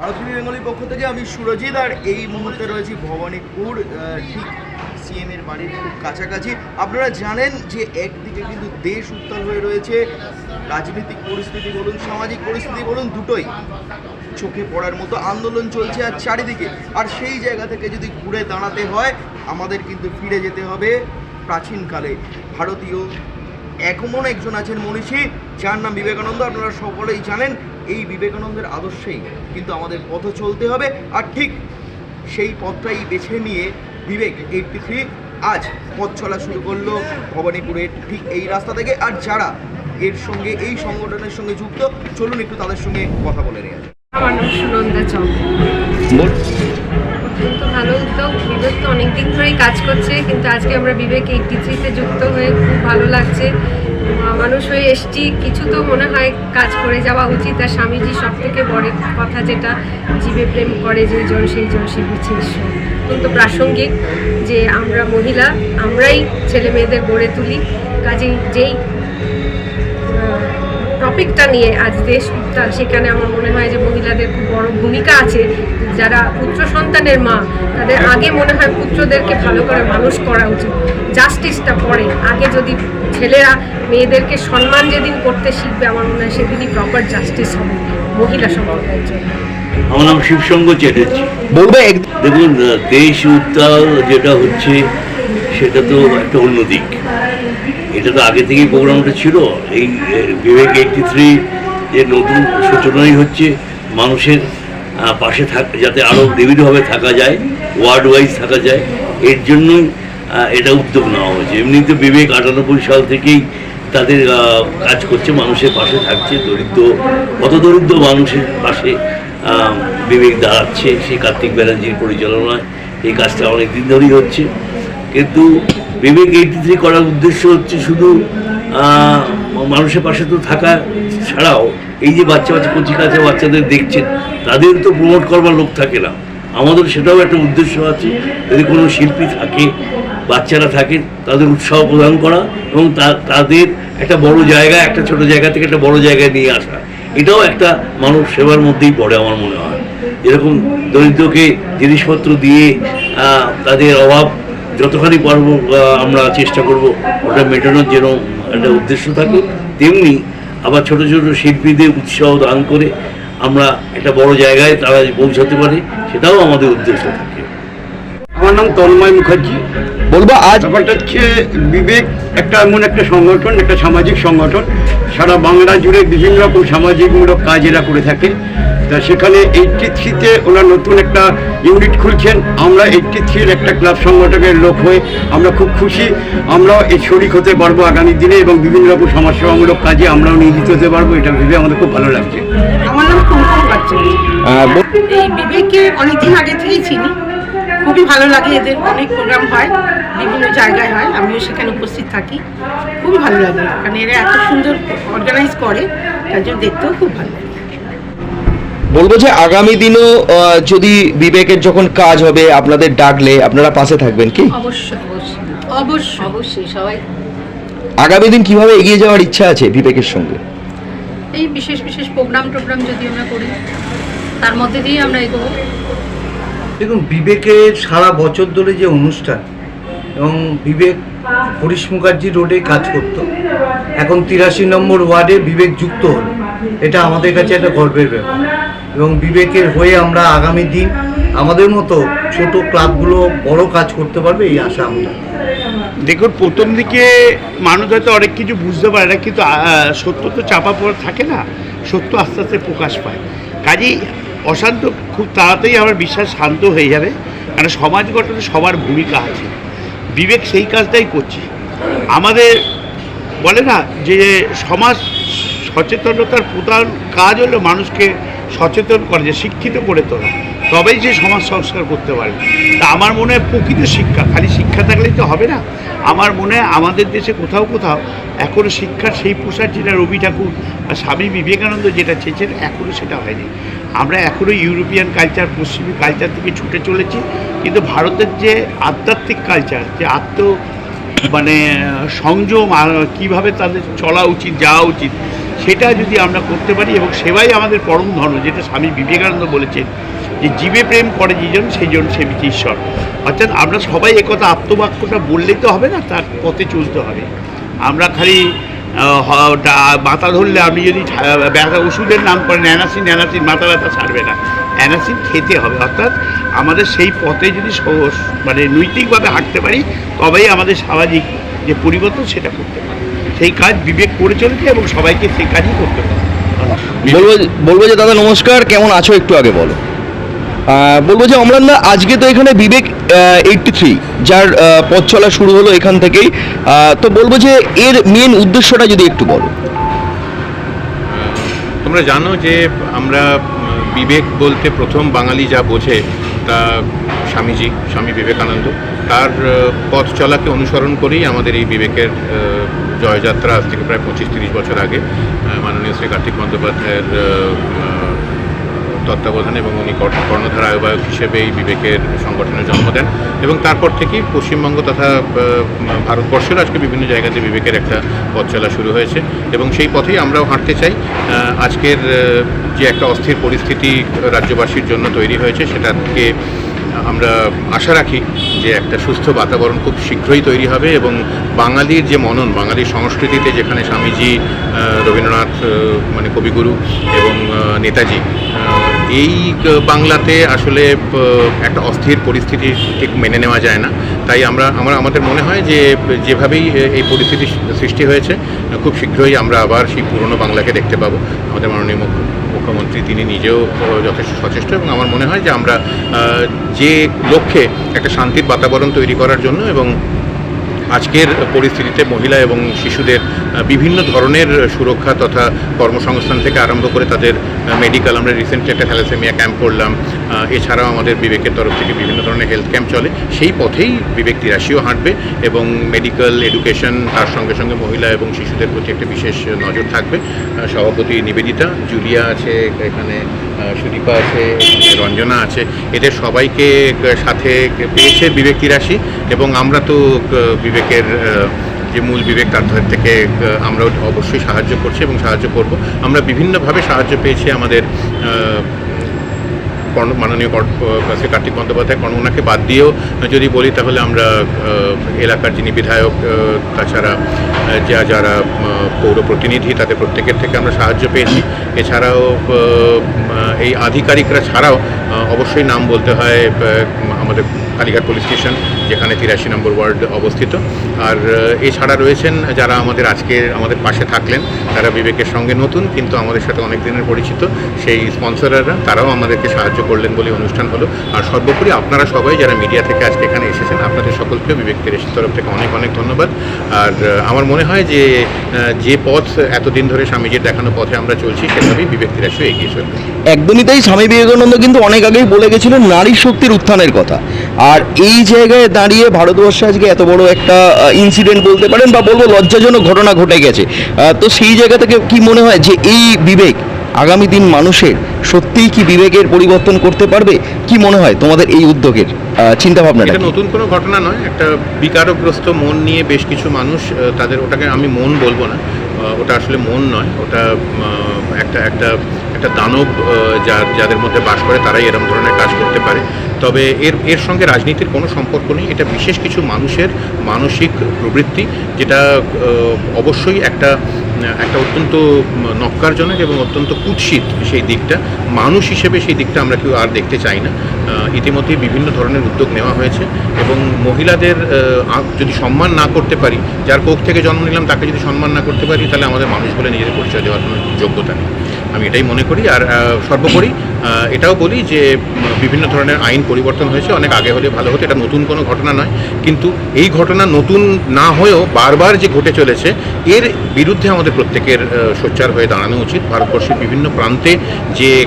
ভারতীয় বেঙ্গলির পক্ষ থেকে আমি সুরজিৎ আর এই মুহূর্তে রয়েছি ভবানীপুর ঠিক সিএম এর বাড়ির খুব কাছাকাছি। আপনারা জানেন যে একদিকে কিন্তু দেশ উত্তাল হয়ে রয়েছে। রাজনৈতিক পরিস্থিতি বলুন, সামাজিক পরিস্থিতি বলুন, দুটোই চোখে পড়ার মতো আন্দোলন চলছে আর চারিদিকে। আর সেই জায়গা থেকে যদি ঘুরে দাঁড়াতে হয়, আমাদের কিন্তু ফিরে যেতে হবে প্রাচীনকালে। ভারতীয় এমন একজন আছেন মনীষী, যার নাম বিবেকানন্দ, আপনারা সকলেই জানেন। এই বিবেকানন্দের আদর্শেই কিন্তু আমাদের পথ চলতে হবে। আর ঠিক সেই পথটাই বেছে নিয়ে বিবেক এইটটি থ্রি আজ পথ চলা শুরু করল ভবানীপুরের ঠিক এই রাস্তা থেকে। আর যারা এর সঙ্গে এই সংগঠনের সঙ্গে যুক্ত চলুন একটু তাদের সঙ্গে কথা বলে নেওয়া। আমার নাম সুনন্দা চক অত্যন্ত ভালো উদ্যোগ। বিবেক তো অনেকদিন ধরেই কাজ করছে কিন্তু আজকে আমরা বিবেক এইটটি থ্রিতে যুক্ত হয়ে খুব ভালো লাগছে। মানুষ হয়ে এসছি, কিছু তো মনে হয় কাজ করে যাওয়া উচিত। আর স্বামীজি সব থেকে বড় কথা যেটা, জীবে প্রেম করে যে জন, সেই জন সে হচ্ছে অত্যন্ত প্রাসঙ্গিক যে আমরা মহিলা, আমরাই ছেলে মেয়েদের গড়ে তুলি। কাজেই যেই টপিকটা নিয়ে আজ দেশ উত্তাল সেখানে আমার মনে হয় যে মহিলাদের খুব বড় ভূমিকা আছে। যারা পুত্র সন্তানের মা, তাদের আগে মনে হয় পুত্রদেরকে ভালো করে মানুষ করা উচিত। জাস্টিসটা পরে আগে যদি ছেলেরা মেয়েদেরকে সম্মান যেদিন করতে শিখবে আমার মনে হয় সেদিনই প্রপার জাস্টিস হবে মহিলা সম্প্রদায়ের জন্য আমার নাম শিবসঙ্গ চ্যাটার্জি। বলবে এক দেখুন দেশ উত্তাল যেটা হচ্ছে সেটা তো একটা অন্য দিক। এটা তো আগে থেকেই প্রোগ্রামটা ছিল। এই বিবেক এইটটি থ্রি যে নতুন সূচনাই হচ্ছে মানুষের পাশে থাক যাতে আরও নিবিড়ভাবে থাকা যায় ওয়ার্ড ওয়াইজ থাকা যায় এর জন্যই এটা উদ্যোগ নেওয়া হয়েছে। এমনিতে বিবেক আটানব্বই সাল থেকেই তাদের কাজ করছে, মানুষের পাশে থাকছে, দরিদ্র কত দরিদ্র মানুষের পাশে বিবেক দাঁড়াচ্ছে। সেই কার্তিক ব্যানার্জির পরিচালনায় এই কাজটা অনেক দিন ধরেই হচ্ছে। কিন্তু বিবেক এইটি থ্রি করার উদ্দেশ্য হচ্ছে শুধু মানুষের পাশে তো থাকা ছাড়াও এই যে বাচ্চা বাচ্চা কচি কাছে বাচ্চাদের দেখছেন তাদের তো প্রমোট করবার লোক থাকে না। আমাদের সেটাও একটা উদ্দেশ্য আছে। যদি কোনো শিল্পী থাকে বাচ্চারা থাকে, তাদের উৎসাহ প্রদান করা এবং তাদের একটা বড় জায়গা, একটা ছোট জায়গা থেকে একটা বড় জায়গায় নিয়ে আসা। এটাও একটা মানব সেবার মধ্যেই পড়ে আমার মনে হয়। যেরকম দরিদ্রকে জিনিসপত্র দিয়ে তাদের অভাব যতখানি পারব আমরা চেষ্টা করব, ওটা মেটানোর যেন একটা উদ্দেশ্য থাকে, তেমনি আবার ছোট ছোট শিল্পীদের উৎসাহ দান করে আমরা একটা বড় জায়গায় তারা পৌঁছাতে পারে, সেটাও আমাদের উদ্দেশ্য থাকে। আমার নাম তন্ময় মুখার্জি। বলব আজ ব্যাপারটা হচ্ছে বিবেক একটা এমন একটা সংগঠন একটা সামাজিক সংগঠন। সারা বাংলা জুড়ে বিভিন্ন রকম সামাজিকমূলক কাজ এরা করে থাকে। তা সেখানে এইটটি থ্রিতে ওরা নতুন একটা ইউনিট খুলছেন। আমরা এইটটি থ্রির একটা ক্লাব সংগঠনের লোক হয়ে আমরা খুব খুশি। আমরাও এই শরিক হতে পারব আগামী দিনে এবং বিভিন্ন রকম সমাজসেবামূলক কাজে আমরাও নিয়োজিত হতে পারব এটা ভেবে আমাদের খুব ভালো লাগছে। আমার নাম বিবেককে অনেকদিন আগে থেকেই চিনি। খুবই ভালো লাগে এদের। অনেক প্রোগ্রাম হয় বিভিন্ন জায়গায় হয়। আমিও সেখানে উপস্থিত থাকি। খুবই ভালো লাগে। কারণ এরা এত সুন্দর অর্গানাইজ করে তার জন্য দেখতেও খুব ভালো লাগে। বলব যে আগামী দিনও যদি বিবেকের যখন কাজ হবে আপনাদের ডাকলে আপনারা পাশে থাকবেন কি? অবশ্যই অবশ্যই। অবশ্যই অবশ্যই সবাই। আগামী দিন কীভাবে এগিয়ে যাওয়ার ইচ্ছা আছে বিবেকের সঙ্গে? এই বিশেষ বিশেষ প্রোগ্রাম টোগ্রাম যদি আমরা করি তার মধ্যে দিয়ে আমরা এগোবো। দেখুন বিবেকের সারা বছর ধরে যে অনুষ্ঠান এবং বিবেক হরিশ মুখার্জি রোডে কাজ করত, এখন তিরাশি নম্বর ওয়ার্ডে বিবেক যুক্ত হল। এটা আমাদের কাছে একটা গর্বের ব্যাপার। এবং বিবেকের হয়ে আমরা আগামী দিন আমাদের মতো ছোট ক্লাবগুলো বড় কাজ করতে পারবে, এই আশা আমরা দেখুন, প্রথম দিকে মানুষ হয়তো অনেক কিছু বুঝতে পারে না, কিন্তু সত্য তো চাপা পড়ে থাকে না, সত্য আস্তে আস্তে প্রকাশ পায়। কাজেই অশান্ত, খুব তাড়াতাড়ি আমার বিশ্বাস শান্ত হয়ে যাবে। কারণ সমাজ গঠনে সবার ভূমিকা আছে। বিবেক সেই কাজটাই করছে। আমাদের বলে না যে সমাজ সচেতনতার প্রধান কাজ হলো মানুষকে সচেতন করে, যে শিক্ষিত করে তোলা। তবেই যে সমাজ সংস্কার করতে পারবে তা আমার মনে হয় প্রকৃত শিক্ষা। খালি শিক্ষা থাকলেই তো হবে না। আমার মনে হয় আমাদের দেশে কোথাও কোথাও এখনও শিক্ষার সেই প্রসার যেটা রবি ঠাকুর বা স্বামী বিবেকানন্দ যেটা চেয়েছেন এখনও সেটা হয়নি। আমরা এখনও ইউরোপিয়ান কালচার, পশ্চিমী কালচার থেকে ছুটে চলেছি, কিন্তু ভারতের যে আধ্যাত্মিক কালচার, যে আত্ম মানে সংযম কীভাবে তাদের চলা উচিত, যাওয়া উচিত, সেটা যদি আমরা করতে পারি এবং সেবাই আমাদের পরম ধর্ম, যেটা স্বামী বিবেকানন্দ বলেছেন, যে জীবে প্রেম করে যেজন সেই জন সেবিত ঈশ্বর। অর্থাৎ আমরা সবাই একথা আত্মবাক্যটা বললেই তো হবে না, তার পথে চলতে হবে। আমরা খালি মাথা ধরলে আপনি যদি ব্যথা, ওষুধের নাম করেন অ্যানাসিন অ্যানাসিন, মাথা ব্যথা ছাড়বে না। অ্যানাসিন খেতে হবে, অর্থাৎ আমাদের সেই পথে যদি মানে নৈতিকভাবে হাঁটতে পারি, তবেই আমাদের সামাজিক যে পরিবর্তন সেটা করতে পারি। সেই কাজ বিবেক করে চলেছে এবং সবাইকে সেই কাজই করতে পারে। বলব বলব যে, দাদা নমস্কার, কেমন আছো একটু আগে বলো। বলব যে অমরান দা, আজকে তো এখানে বিবেক এইটটি থ্রি যার পথ চলা শুরু হলো এখান থেকেই। তো বলব যে এর মেন উদ্দেশ্যটা যদি একটু বলো। তোমরা জানো যে আমরা বিবেক বলতে প্রথম বাঙালি যা বোঝে তা স্বামীজি, স্বামী বিবেকানন্দ। তার পথ চলাকে অনুসরণ করেই আমাদের এই বিবেকের জয়যাত্রা আজ থেকে প্রায় পঁচিশ তিরিশ বছর আগে মাননীয় শ্রী কার্তিক বন্দ্যোপাধ্যায়ের তত্ত্বাবধানে এবং উনি কর্ণ- কর্ণধার আহ্বায়ক এই বিবেকের সংগঠনের জন্ম দেন এবং তারপর থেকেই পশ্চিমবঙ্গ তথা ভারতবর্ষের আজকে বিভিন্ন জায়গাতে বিবেকের একটা পথ চলা শুরু হয়েছে এবং সেই পথেই আমরাও হাঁটতে চাই। আজকের যে একটা অস্থির পরিস্থিতি রাজ্যবাসীর জন্য তৈরি হয়েছে সেটাকে আমরা আশা রাখি যে একটা সুস্থ বাতাবরণ খুব শীঘ্রই তৈরি হবে এবং বাঙালির যে মনন, বাঙালির সংস্কৃতিতে যেখানে স্বামীজি রবীন্দ্রনাথ মানে কবিগুরু এবং নেতাজি এই বাংলাতে আসলে একটা অস্থির পরিস্থিতি ঠিক মেনে নেওয়া যায় না। তাই আমরা আমরা, আমাদের মনে হয় যে, যেভাবেই এই পরিস্থিতি সৃষ্টি হয়েছে, খুব শীঘ্রই আমরা আবার সেই পুরনো বাংলাকে দেখতে পাবো। আমাদের মাননীয় মুখ্য- মুখ্যমন্ত্রী, তিনি নিজেও যথেষ্ট সচেষ্ট এবং আমার মনে হয় যে আমরা যে লক্ষ্যে একটা শান্তির বাতাবরণ তৈরি করার জন্য এবং আজকের পরিস্থিতিতে মহিলা এবং শিশুদের বিভিন্ন ধরনের সুরক্ষা তথা কর্মসংস্থান থেকে আরম্ভ করে তাদের মেডিকেল আমরা রিসেন্টলি একটা থ্যালাসেমিয়া ক্যাম্প করলাম এছাড়াও আমাদের বিবেকের তরফ থেকে বিভিন্ন ধরনের হেলথ ক্যাম্প চলে। সেই পথেই বিবেক তিরাশিও হাঁটবে এবং মেডিকেল এডুকেশন তার সঙ্গে সঙ্গে মহিলা এবং শিশুদের প্রতি একটা বিশেষ নজর থাকবে। সভাপতি নিবেদিতা, জুলিয়া আছে এখানে সুদীপা আছে, রঞ্জনা আছে, এদের সবাইকে সাথে পেয়েছে বিবেকী রাশি এবং আমরা তো বিবেকের যে মূল বিবেক তার থেকে আমরা অবশ্যই সাহায্য করছি এবং সাহায্য করব। আমরা বিভিন্নভাবে সাহায্য পেয়েছি আমাদের মাননীয় শ্রী কার্তিক বন্দ্যোপাধ্যায় কারণ ওনাকে বাদ দিয়েও যদি বলি, তাহলে আমরা এলাকার যিনি বিধায়ক তাছাড়া যা যারা পৌর প্রতিনিধি, তাদের প্রত্যেকের থেকে আমরা সাহায্য পেয়েছি। এছাড়াও এই আধিকারিকরা ছাড়াও অবশ্যই নাম বলতে হয় আমাদের কালীঘাট পুলিশ স্টেশন, যেখানে তিরাশি নম্বর ওয়ার্ড অবস্থিত। আর এছাড়া রয়েছেন যারা আমাদের আজকে আমাদের পাশে থাকলেন, তারা বিবেকের সঙ্গে নতুন, কিন্তু আমাদের সাথে অনেক দিনের পরিচিত সেই স্পন্সরাররা তারাও আমাদেরকে সাহায্য করলেন বলে অনুষ্ঠান হলো। আর সর্বোপরি আপনারা সবাই যারা মিডিয়া থেকে আজকে এখানে এসেছেন, আপনাদের সকলকেও বিবেক তিরাশির তরফ থেকে অনেক অনেক ধন্যবাদ। আর আমার মনে হয় যে যে পথ এতদিন ধরে স্বামীজির দেখানো পথে আমরা চলছি, সেভাবেই বিবেক তিরাশিও এগিয়ে চলবে। একদমই তাই, স্বামী বিবেকানন্দ কিন্তু অনেক আগেই বলে গেছিলেন নারী শক্তির উত্থানের কথা। আর এই জায়গায় দাঁড়িয়ে ভারতবর্ষে আজকে এত বড় একটা ইনসিডেন্ট বলতে পারেন বা বলব লজ্জাজনক ঘটনা ঘটে গেছে। তো সেই জায়গা থেকে কি মনে হয় যে এই বিবেক আগামী দিন মানুষের সত্যিই কি বিবেকের পরিবর্তন করতে পারবে? কি মনে হয় তোমাদের এই উদ্যোগের চিন্তা ভাবনাটা এটা নতুন কোনো ঘটনা নয় একটা বিকারগ্রস্ত মন নিয়ে বেশ কিছু মানুষ তাদের ওটাকে আমি মন বলব না ওটা আসলে মন নয় ওটা একটা একটা একটা দানব যাদের মধ্যে বাস করে, তারাই এরকম ধরনের কাজ করতে পারে। তবে এর এর সঙ্গে রাজনীতির কোনো সম্পর্ক নেই। এটা বিশেষ কিছু মানুষের মানসিক প্রবৃত্তি, যেটা অবশ্যই একটা একটা অত্যন্ত নক্কারজনক এবং অত্যন্ত কুৎসিত সেই দিকটা। মানুষ হিসেবে সেই দিকটা আমরা কেউ আর দেখতে চাই না। আহ, ইতিমধ্যেই বিভিন্ন ধরনের উদ্যোগ নেওয়া হয়েছে এবং মহিলাদের যদি সম্মান না করতে পারি যার কোখ থেকে জন্ম নিলাম তাকে যদি সম্মান না করতে পারি তাহলে আমাদের মানুষ বলে নিজেদের পরিচয় দেওয়ার কোনো যোগ্যতা নেই। আমি এটাই মনে করি। আর সর্বোপরি এটাও বলি যে বিভিন্ন ধরনের আইন পরিবর্তন হয়েছে। অনেক আগে হলে ভালো হতো এটা নতুন কোনো ঘটনা নয়। কিন্তু এই ঘটনা নতুন না হয়েও বারবার যে ঘটে চলেছে এর বিরুদ্ধে আমাদের আমাদের প্রত্যেকের সোচ্চার হয়ে দাঁড়ানো উচিত। ভারতবর্ষের বিভিন্ন প্রান্তে যে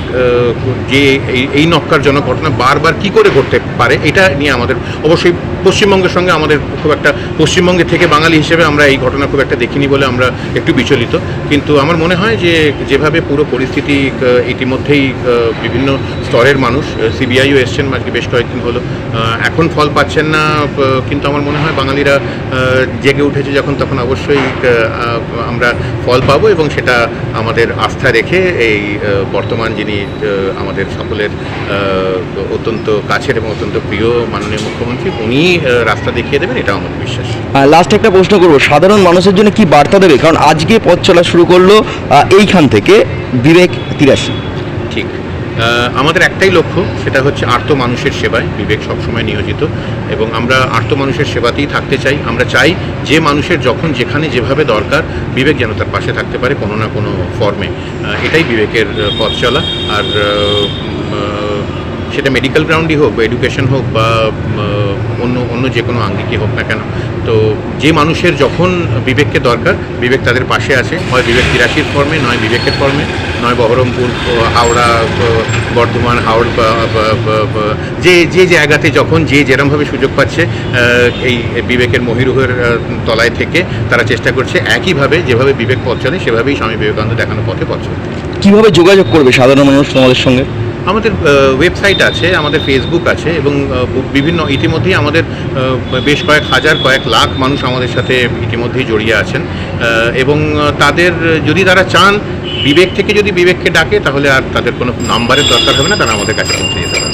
যে এই- নক্কারজনক ঘটনা বারবার কি করে ঘটতে পারে, এটা নিয়ে আমাদের অবশ্যই পশ্চিমবঙ্গের সঙ্গে আমাদের খুব একটা, পশ্চিমবঙ্গে থেকে বাঙালি হিসেবে আমরা এই ঘটনা খুব একটা দেখিনি বলে আমরা একটু বিচলিত। কিন্তু আমার মনে হয় যে, যেভাবে পুরো পরিস্থিতি ইতিমধ্যেই বিভিন্ন স্তরের মানুষ সিবিআইও এসছেন আজকে বেশ কয়েকদিন হলো এখন ফল পাচ্ছেন না কিন্তু আমার মনে হয় বাঙালিরা জেগে উঠেছে যখন, তখন অবশ্যই আমরা ফল পাবো এবং সেটা আমাদের আস্থা রেখে এই বর্তমান যিনি আমাদের সকলের অত্যন্ত কাছের এবং অত্যন্ত প্রিয় মাননীয় মুখ্যমন্ত্রী উনি রাস্তা দেখিয়ে দেবেন এটা আমাদের বিশ্বাস। লাস্ট একটা প্রশ্ন করব। সাধারণ মানুষের জন্য কি বার্তা দেবে? কারণ আজকে পথ চলা শুরু করল এইখান থেকে বিবেক তিরাশি। ঠিক। আমাদের একটাই লক্ষ্য, সেটা হচ্ছে আর্ত মানুষের সেবায়, বিবেক সবসময় নিয়োজিত, এবং আমরা আর্ত মানুষের সেবাতেই থাকতে চাই। আমরা চাই যে মানুষের যখন যেখানে যেভাবে দরকার, বিবেক যেন তার পাশে থাকতে পারে কোনো না কোনো ফর্মে এটাই বিবেকের পথ চলা। আর সেটা মেডিকেল গ্রাউন্ডই হোক বা এডুকেশন হোক বা অন্য অন্য যে কোনো আঙ্গিকই হোক না কেন। তো যে মানুষের যখন বিবেককে দরকার, বিবেক তাদের পাশে আছে। হয় বিবেক তিরাশির ফর্মে, নয় বিবেকের ফর্মে। নয় বহরমপুর, হাওড়া, বর্ধমান, হাওড় যে যে জায়গাতে যখন যে যেরমভাবে সুযোগ পাচ্ছে এই বিবেকের মহিরুহের তলায় থেকে তারা চেষ্টা করছে একইভাবে যেভাবে বিবেক পথ চলে, সেভাবেই স্বামী বিবেকানন্দ দেখানো পথে পথ চলে কীভাবে যোগাযোগ করবে সাধারণ মানুষ তোমাদের সঙ্গে? আমাদের ওয়েবসাইট আছে, আমাদের ফেসবুক আছে এবং বিভিন্ন ইতিমধ্যেই আমাদের বেশ কয়েক হাজার, কয়েক লাখ মানুষ আমাদের সাথে ইতিমধ্যেই জড়িয়ে আছেন। এবং তাদের যদি তারা চান, বিবেক থেকে যদি বিবেককে ডাকে, তাহলে আর তাদের কোনো নাম্বারের দরকার হবে না, তারা আমাদের কাছে পৌঁছে যেতে পারে